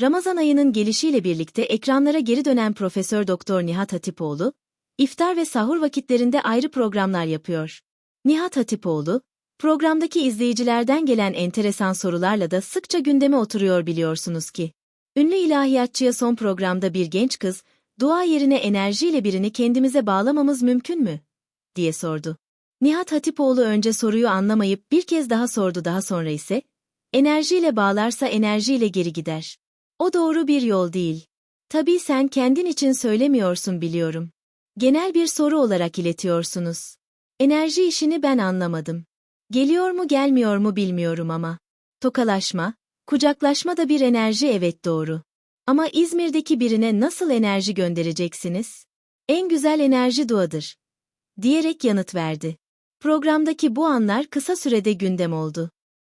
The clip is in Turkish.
Ramazan ayının gelişiyle birlikte ekranlara geri dönen Profesör Doktor Nihat Hatipoğlu, iftar ve sahur vakitlerinde ayrı programlar yapıyor. Nihat Hatipoğlu, programdaki izleyicilerden gelen enteresan sorularla da sıkça gündeme oturuyor biliyorsunuz ki. Ünlü ilahiyatçıya son programda bir genç kız, dua yerine enerjiyle birini kendimize bağlamamız mümkün mü? diye sordu. Nihat Hatipoğlu önce soruyu anlamayıp bir kez daha sordu daha sonra ise, enerjiyle bağlarsa enerjiyle geri gider. O doğru bir yol değil. Tabii sen kendin için söylemiyorsun biliyorum. Genel bir soru olarak iletiyorsunuz. Enerji işini ben anlamadım. Geliyor mu gelmiyor mu bilmiyorum ama. Tokalaşma, kucaklaşma da bir enerji evet doğru. Ama İzmir'deki birine nasıl enerji göndereceksiniz? En güzel enerji duadır. Diyerek yanıt verdi. Programdaki bu anlar kısa sürede gündem oldu.